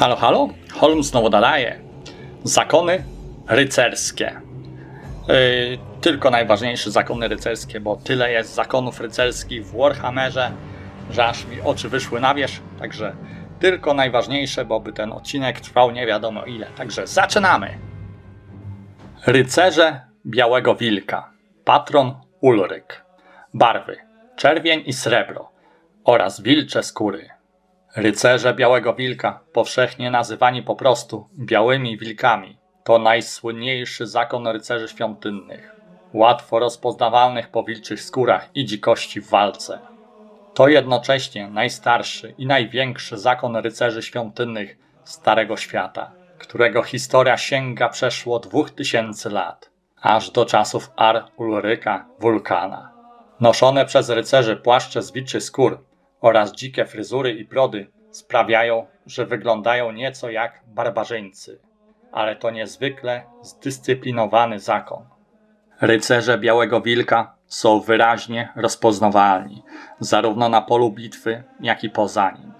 Halo, halo? Holmes znowu nadaje. Zakony rycerskie. Yy, tylko najważniejsze zakony rycerskie, bo tyle jest zakonów rycerskich w Warhammerze, że aż mi oczy wyszły na wierzch. Także tylko najważniejsze, bo by ten odcinek trwał nie wiadomo ile. Także zaczynamy! Rycerze Białego Wilka. Patron Ulryk. Barwy czerwień i srebro oraz wilcze skóry. Rycerze Białego Wilka, powszechnie nazywani po prostu Białymi Wilkami, to najsłynniejszy zakon rycerzy świątynnych, łatwo rozpoznawalnych po wilczych skórach i dzikości w walce. To jednocześnie najstarszy i największy zakon rycerzy świątynnych Starego Świata, którego historia sięga przeszło 2000 lat, aż do czasów Ar Ulryka Wulkana. Noszone przez rycerzy płaszcze z wilczych skór oraz dzikie fryzury i brody sprawiają, że wyglądają nieco jak barbarzyńcy, ale to niezwykle zdyscyplinowany zakon. Rycerze Białego Wilka są wyraźnie rozpoznawalni, zarówno na polu bitwy, jak i poza nim.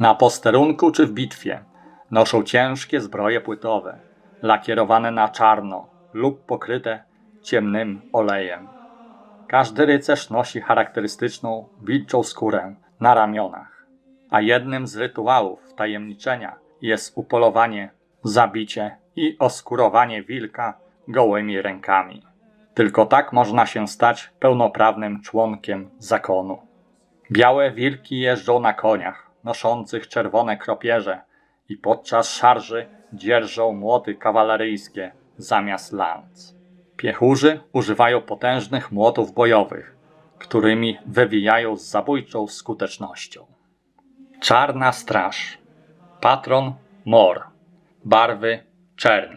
Na posterunku czy w bitwie noszą ciężkie zbroje płytowe, lakierowane na czarno lub pokryte ciemnym olejem. Każdy rycerz nosi charakterystyczną wilczą skórę na ramionach, a jednym z rytuałów tajemniczenia jest upolowanie, zabicie i oskurowanie wilka gołymi rękami. Tylko tak można się stać pełnoprawnym członkiem zakonu. Białe wilki jeżdżą na koniach, noszących czerwone kropierze i podczas szarży dzierżą młoty kawaleryjskie zamiast lanc. Piechurzy używają potężnych młotów bojowych, którymi wywijają z zabójczą skutecznością. Czarna Straż. Patron Mor. Barwy czerń.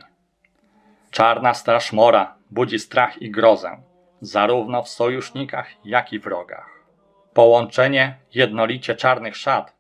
Czarna Straż Mora budzi strach i grozę, zarówno w sojusznikach, jak i wrogach. Połączenie jednolicie czarnych szat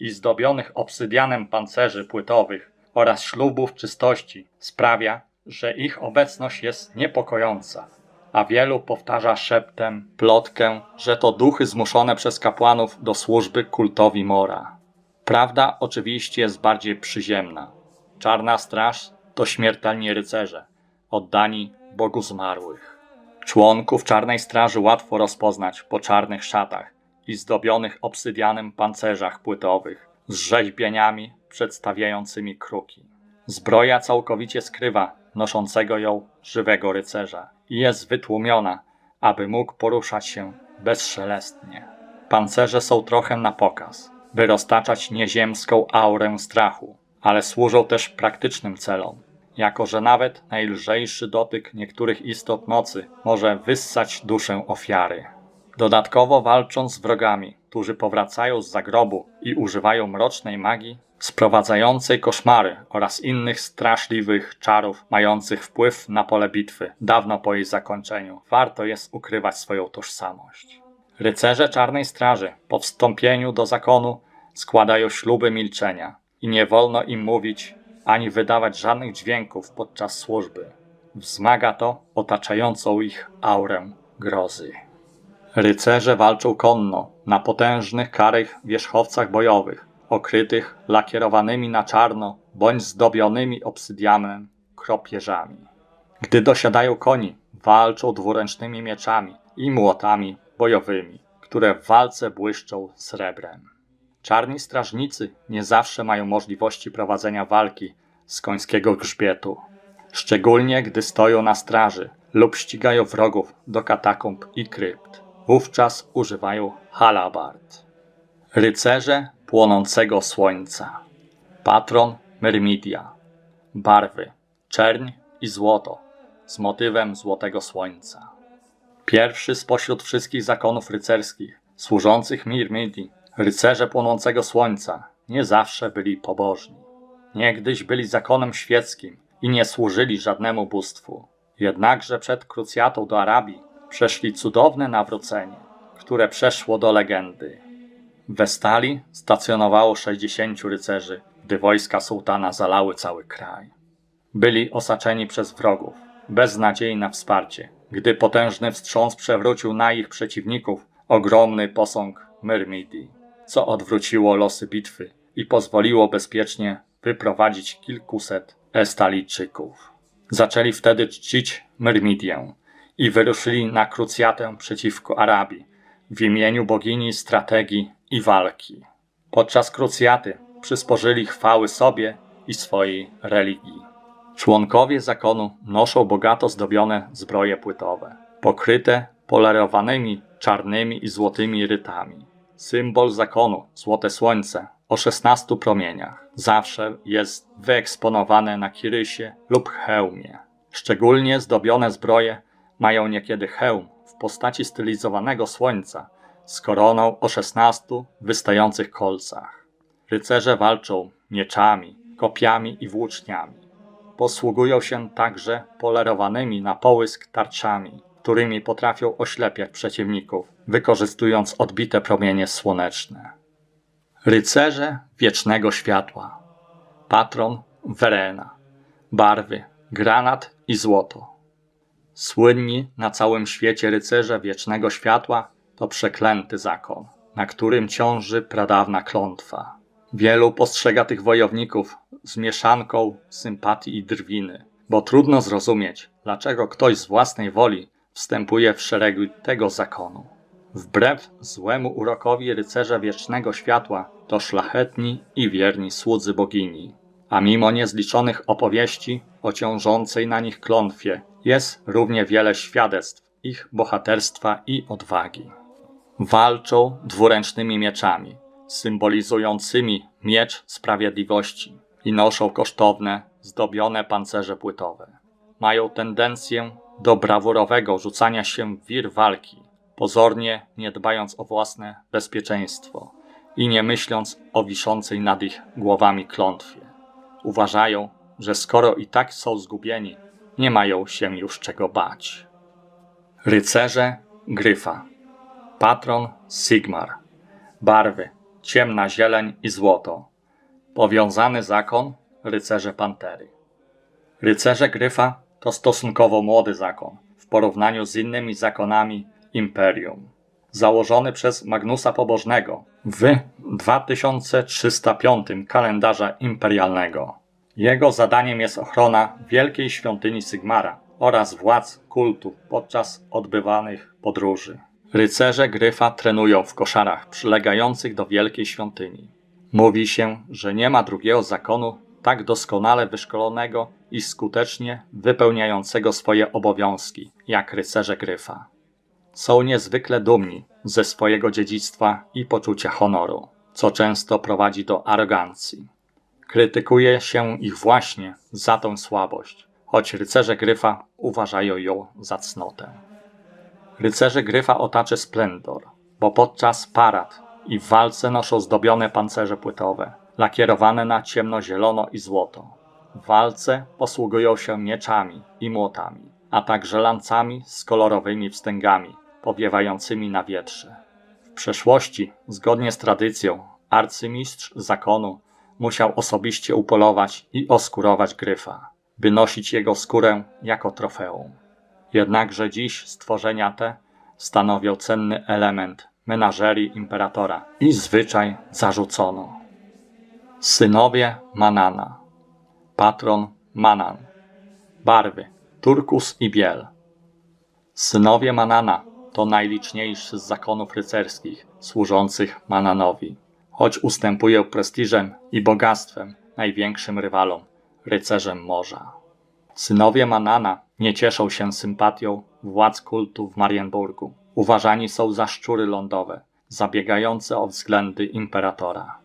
i zdobionych obsydianem pancerzy płytowych oraz ślubów czystości sprawia, że ich obecność jest niepokojąca, a wielu powtarza szeptem plotkę, że to duchy zmuszone przez kapłanów do służby kultowi Mora. Prawda oczywiście jest bardziej przyziemna. Czarna Straż to śmiertelni rycerze, oddani Bogu zmarłych. Członków Czarnej Straży łatwo rozpoznać po czarnych szatach i zdobionych obsydianem pancerzach płytowych z rzeźbieniami przedstawiającymi kruki. Zbroja całkowicie skrywa noszącego ją żywego rycerza jest wytłumiona, aby mógł poruszać się bezszelestnie. Pancerze są trochę na pokaz, by roztaczać nieziemską aurę strachu, ale służą też praktycznym celom, jako że nawet najlżejszy dotyk niektórych istot nocy może wyssać duszę ofiary. Dodatkowo walcząc z wrogami, którzy powracają z zagrobu i używają mrocznej magii, sprowadzającej koszmary oraz innych straszliwych czarów mających wpływ na pole bitwy dawno po jej zakończeniu, warto jest ukrywać swoją tożsamość. Rycerze Czarnej Straży po wstąpieniu do zakonu składają śluby milczenia i nie wolno im mówić ani wydawać żadnych dźwięków podczas służby. Wzmaga to otaczającą ich aurę grozy. Rycerze walczą konno na potężnych karych wierzchowcach bojowych, okrytych lakierowanymi na czarno bądź zdobionymi obsydianem kropieżami. Gdy dosiadają koni, walczą dwuręcznymi mieczami i młotami bojowymi, które w walce błyszczą srebrem. Czarni strażnicy nie zawsze mają możliwości prowadzenia walki z końskiego grzbietu, szczególnie gdy stoją na straży lub ścigają wrogów do katakomb i krypt. Wówczas używają halabard. Rycerze płonącego słońca. Patron Myrmidia. Barwy czerń i złoto z motywem złotego słońca. Pierwszy spośród wszystkich zakonów rycerskich służących Mirmidii, rycerze płonącego słońca, nie zawsze byli pobożni. Niegdyś byli zakonem świeckim i nie służyli żadnemu bóstwu. Jednakże przed krucjatą do Arabii przeszli cudowne nawrócenie, które przeszło do legendy. W Westali stacjonowało 60 rycerzy, gdy wojska sułtana zalały cały kraj. Byli osaczeni przez wrogów, bez nadziei na wsparcie, gdy potężny wstrząs przewrócił na ich przeciwników ogromny posąg Myrmidii, co odwróciło losy bitwy i pozwoliło bezpiecznie wyprowadzić kilkuset Estalijczyków. Zaczęli wtedy czcić Myrmidię i wyruszyli na krucjatę przeciwko Arabii w imieniu bogini strategii i walki. Podczas krucjaty przysporzyli chwały sobie i swojej religii. Członkowie zakonu noszą bogato zdobione zbroje płytowe, pokryte polerowanymi czarnymi i złotymi rytami. Symbol zakonu, złote słońce, o 16 promieniach, zawsze jest wyeksponowane na kirysie lub hełmie. Szczególnie zdobione zbroje mają niekiedy hełm w postaci stylizowanego słońca z koroną o 16 wystających kolcach. Rycerze walczą mieczami, kopiami i włóczniami. Posługują się także polerowanymi na połysk tarczami, którymi potrafią oślepiać przeciwników, wykorzystując odbite promienie słoneczne. Rycerze wiecznego światła. Patron Verena. Barwy granat i złoto. Słynni na całym świecie rycerze wiecznego światła to przeklęty zakon, na którym ciąży pradawna klątwa. Wielu postrzega tych wojowników z mieszanką sympatii i drwiny, bo trudno zrozumieć, dlaczego ktoś z własnej woli wstępuje w szeregi tego zakonu. Wbrew złemu urokowi rycerze wiecznego światła to szlachetni i wierni słudzy bogini. A mimo niezliczonych opowieści o ciążącej na nich klątwie, jest równie wiele świadectw ich bohaterstwa i odwagi. Walczą dwuręcznymi mieczami, symbolizującymi miecz sprawiedliwości i noszą kosztowne, zdobione pancerze płytowe. Mają tendencję do brawurowego rzucania się w wir walki, pozornie nie dbając o własne bezpieczeństwo i nie myśląc o wiszącej nad ich głowami klątwie. Uważają, że skoro i tak są zgubieni, nie mają się już czego bać. Rycerze Gryfa Patron Sigmar Barwy ciemna zieleń i złoto Powiązany zakon Rycerze Pantery Rycerze Gryfa to stosunkowo młody zakon w porównaniu z innymi zakonami Imperium. Założony przez Magnusa Pobożnego w 2305 kalendarza imperialnego. Jego zadaniem jest ochrona wielkiej świątyni Sigmara oraz władz kultu podczas odbywanych podróży. Rycerze Gryfa trenują w koszarach przylegających do wielkiej świątyni. Mówi się, że nie ma drugiego zakonu tak doskonale wyszkolonego i skutecznie wypełniającego swoje obowiązki jak rycerze Gryfa. Są niezwykle dumni ze swojego dziedzictwa i poczucia honoru, co często prowadzi do arogancji. Krytykuje się ich właśnie za tą słabość, choć rycerze Gryfa uważają ją za cnotę. Rycerze Gryfa otacza splendor, bo podczas parad i w walce noszą zdobione pancerze płytowe, lakierowane na ciemnozielono i złoto. W walce posługują się mieczami i młotami, a także lancami z kolorowymi wstęgami, powiewającymi na wietrze. W przeszłości, zgodnie z tradycją, arcymistrz zakonu musiał osobiście upolować i oskurować gryfa, by nosić jego skórę jako trofeum. Jednakże dziś stworzenia te stanowią cenny element menażerii imperatora i zwyczaj zarzucono. Synowie Manana Patron Manan Barwy turkus i biel Synowie Manana to najliczniejszy z zakonów rycerskich służących Mananowi, choć ustępują prestiżem i bogactwem największym rywalom, rycerzem morza. Synowie Manana nie cieszą się sympatią władz kultu w Marienburgu. Uważani są za szczury lądowe, zabiegające o względy imperatora.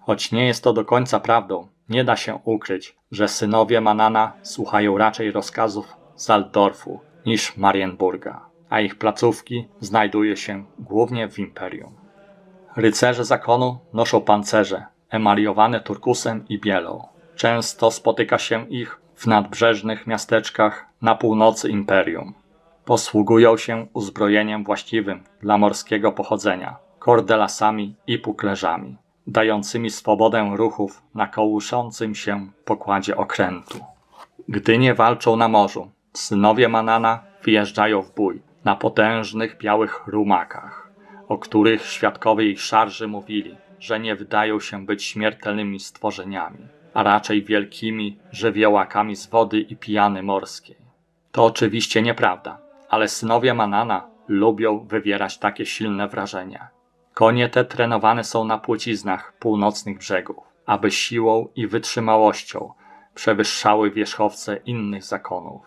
Choć nie jest to do końca prawdą, nie da się ukryć, że synowie Manana słuchają raczej rozkazów z Altdorfu niż Marienburga, a ich placówki znajduje się głównie w imperium. Rycerze zakonu noszą pancerze emaliowane turkusem i bielą. Często spotyka się ich w nadbrzeżnych miasteczkach na północy imperium. Posługują się uzbrojeniem właściwym dla morskiego pochodzenia, kordelasami i puklerzami, dającymi swobodę ruchów na kołyszącym się pokładzie okrętu. Gdy nie walczą na morzu, synowie Manana wyjeżdżają w bój na potężnych białych rumakach, o których świadkowie ich szarży mówili, że nie wydają się być śmiertelnymi stworzeniami, a raczej wielkimi żywiołakami z wody i pijany morskiej. To oczywiście nieprawda, ale synowie Manana lubią wywierać takie silne wrażenia. Konie te trenowane są na płciznach północnych brzegów, aby siłą i wytrzymałością przewyższały wierzchowce innych zakonów.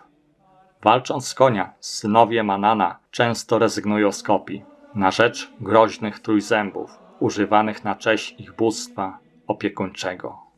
Walcząc z konia, synowie Manana często rezygnują z kopii na rzecz groźnych trójzębów, używanych na cześć ich bóstwa opiekuńczego.